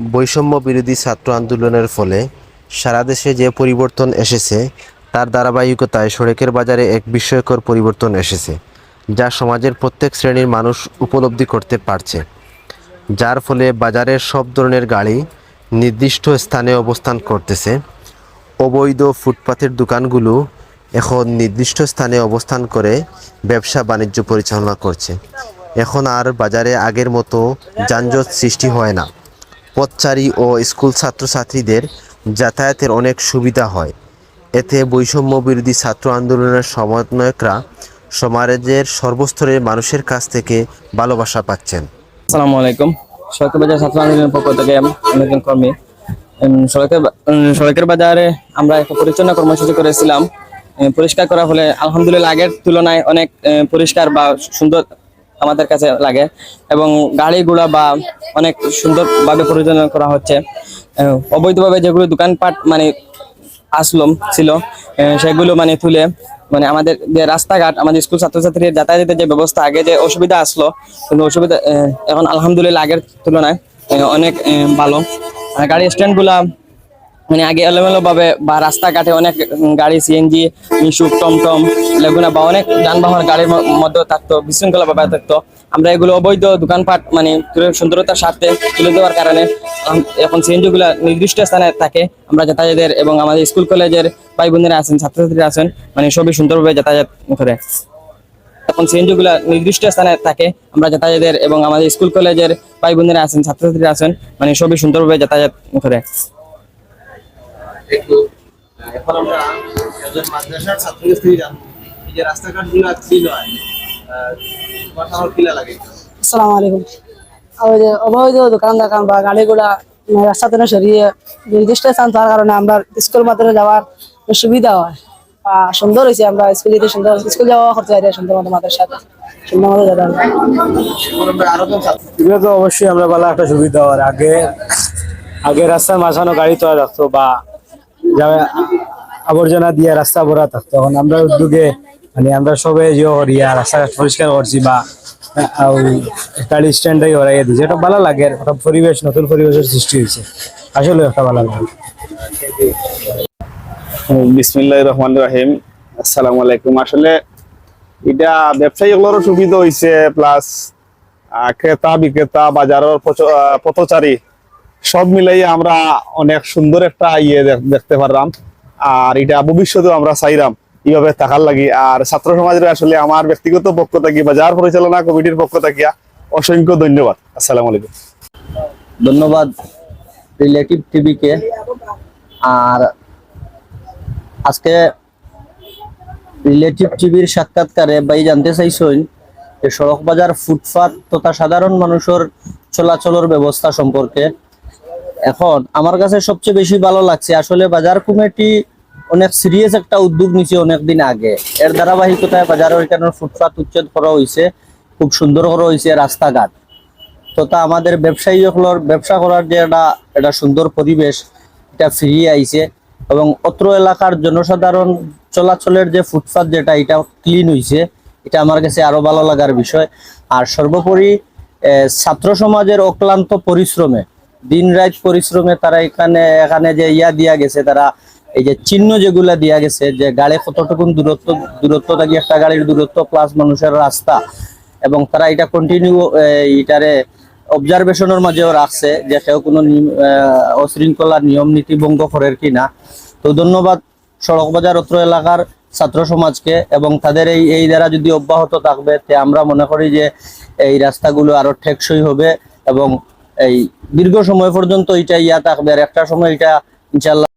বৈষম্য বিরোধী ছাত্র আন্দোলনের ফলে সারা দেশে যে পরিবর্তন এসেছে, তার ধারাবাহিকতায় সড়কের বাজারে এক বিস্ময়কর পরিবর্তন এসেছে, যা সমাজের প্রত্যেক শ্রেণির মানুষ উপলব্ধি করতে পারছে। যার ফলে বাজারের সব ধরনের গাড়ি নির্দিষ্ট স্থানে অবস্থান করতেছে। অবৈধ ফুটপাথের দোকানগুলো এখন নির্দিষ্ট স্থানে অবস্থান করে ব্যবসা বাণিজ্য পরিচালনা করছে। এখন আর বাজারে আগের মতো যানজট সৃষ্টি হয় না। পথচারী ও স্কুল ছাত্রছাত্রীদের যাতায়াতের অনেক সুবিধা হয়। এতে বৈষম্য বিরোধী ছাত্র আন্দোলনের সমন্বয়করা সমাজের সর্বস্তরের মানুষের কাছ থেকে ভালোবাসা পাচ্ছেন। আসসালামু আলাইকুম। সড়কের বাজার ছাত্র আন্দোলনের পক্ষ থেকে আমি একজন কর্মী। সড়কের বাজারে আমরা একটা পরিচ্ছন্ন কর্মসূচি করেছিলাম। পরিষ্কার করা হলে আলহামদুলিল্লাহ আগের তুলনায় অনেক পরিষ্কার বা সুন্দর আমাদের কাছে লাগে। এবং গাড়িগুলা বা অনেক সুন্দরভাবে পরিচালনা করা হচ্ছে। অবৈধভাবে যেগুলো দোকানপাট মানে আসলো, ছিল সেগুলো মানে তুলে মানে আমাদের যে রাস্তাঘাট, আমাদের স্কুল ছাত্রছাত্রীর যাতায়াতের যে ব্যবস্থা, আগে যে অসুবিধা আসলো, কিন্তু অসুবিধা এখন আলহামদুলিল্লাহ আগের তুলনায় অনেক ভালো। গাড়ি স্ট্যান্ডগুলা মানে আগে এলোমেলো ভাবে বা রাস্তাঘাটে অনেক গাড়ি সিএনজি মিশুক, টমটম লেগুনা বা অনেক যানবাহন গাড়ির মধ্যে থাকতো বিশৃঙ্খলা ভাবে থাকতো। আমরা এগুলো অবৈধ দোকানপাট মানে সুন্দরতার স্বার্থে তুলে দেওয়ার কারণে এখন সিএনজি গুলা নির্দিষ্ট স্থানে থাকে। আমরা যাতায়াতের এবং আমাদের স্কুল, কলেজের ভাই বোনেরা আছেন, ছাত্রছাত্রীরা আছেন মানে সবই সুন্দরভাবে যাতায়াত করে। এখন সিএনজি গুলা নির্দিষ্ট স্থানে থাকে, আমরা যাতায়াতের এবং আমাদের স্কুল, কলেজের ভাই বোনেরা আছেন, ছাত্রছাত্রীরা আছেন মানে সবই সুন্দরভাবে যাতায়াত করে। একটু এখন আমরা একজন মাদ্রাসার ছাত্র কাছ থেকে জানব। এই যে রাস্তাঘাটগুলো ক্লিন তোমার আমার কিলা লাগে? আসসালামু আলাইকুম। ওই অবৈধ দোকান দোকান বা গাড়িগুলা রাস্তা থেকে সরিয়ে নির্দিষ্ট স্থান থাকার কারণে আমরা স্কুল মাধ্যমে যাওয়ার সুবিধা হয়। বা সুন্দর হয়েছে আমরা স্কুল যেতে সুন্দর স্কুল যাওয়া করতে পারি সুন্দর মতো মাদের সাথে সুন্দর মতো তো অবশ্যই আমরা ভালো একটা সুবিধা হয়। আগে আগে রাস্তার মাঝখানে গাড়ি তোলা থাকতো বা আবর্জনা দিয়ে রাস্তা ভরা থাকতো এখন আমরা উদ্যোগে মানে আমরা সবে যে করিয়া রাস্তাঘাট পরিষ্কার করছি বা গাড়ি হরাইয়া এটা ভালো লাগে একটা পরিবেশ, নতুন পরিবেশের সৃষ্টি হয়েছে। আসলে একটা ভালো লাগে। রহমান রাহিম। আসসালামু আলাইকুম। আসলে এটা ব্যবসায়ীগুলোরও সুবিধা হয়েছে প্লাস ক্রেতা বিক্রেতা বাজারের পথচারী সব মিলাই আমরা অনেক সুন্দর একটা ইয়ে দেখতে পারলাম। আর এটা ভবিষ্যতেও আমরা চাইলাম এইভাবে থাকার লাগি। আর ছাত্র সমাজের আসলে আমার ব্যক্তিগত পক্ষ থাকি বা যার পরিচালনা কমিটির পক্ষ থাকিয়া অসংখ্য ধন্যবাদ। আসসালামু আলাইকুম। ধন্যবাদ রিলেটিভ টিভিকে আর আজকে রিলেটিভ টিভির সাক্ষাৎকারে ভাই জানতে চাইছেন যে সড়ক বাজার, ফুটপাত তথা সাধারণ মানুষের চলাচলের ব্যবস্থা সম্পর্কে। এখন আমার কাছে সবচেয়ে বেশি ভালো লাগছে আসলে বাজার কমিটি অনেক সিরিয়াস একটা উদ্যোগ নিছে অনেকদিন আগে। এর ধারাবাহিকতায় বাজারের এখানে ফুটপাত উচ্ছেদ করা হয়েছে খুব সুন্দর করা হয়েছে রাস্তাঘাট। তথা আমাদের ব্যবসায়ী সকলের ব্যবসা করার যে একটা একটা সুন্দর পরিবেশ, এটা ফিরিয়ে আইছে এবং অত্র এলাকার জনসাধারণ চলাচলের যে ফুটপাত যেটা, এটা ক্লিন হয়েছে এটা আমার কাছে আরও ভালো লাগার বিষয়। আর সর্বোপরি ছাত্র সমাজের অক্লান্ত পরিশ্রমে দিন রাত পরিশ্রমে তারা এখানে এখানে যে ইয়া দিয়া গেছে, তারা এই যে চিহ্ন যেগুলা দিয়া গেছে, যে গাড়ি কতটুকু দূরত্ব দূরত্ব থাকি, একটা গাড়ির দূরত্ব প্লাস মানুষের রাস্তা। এবং তারা এটা কন্টিনিউ এটারে অবজারভেশনের মাঝেও রাখছে যে কেউ কোনো অশৃঙ্খলা নিয়ম নীতি ভঙ্গ করের কিনা। তো ধন্যবাদ সড়ক বাজার অত্র এলাকার ছাত্র সমাজকে এবং তাদের এই এই দ্বারা যদি অব্যাহত থাকবে, তে আমরা মনে করি যে এই রাস্তাগুলো আরও টেকসই হবে এবং এই দীর্ঘ সময় পর্যন্ত এটা ইয়া থাকবে আর একটা সময় এটা ইনশাল্লাহ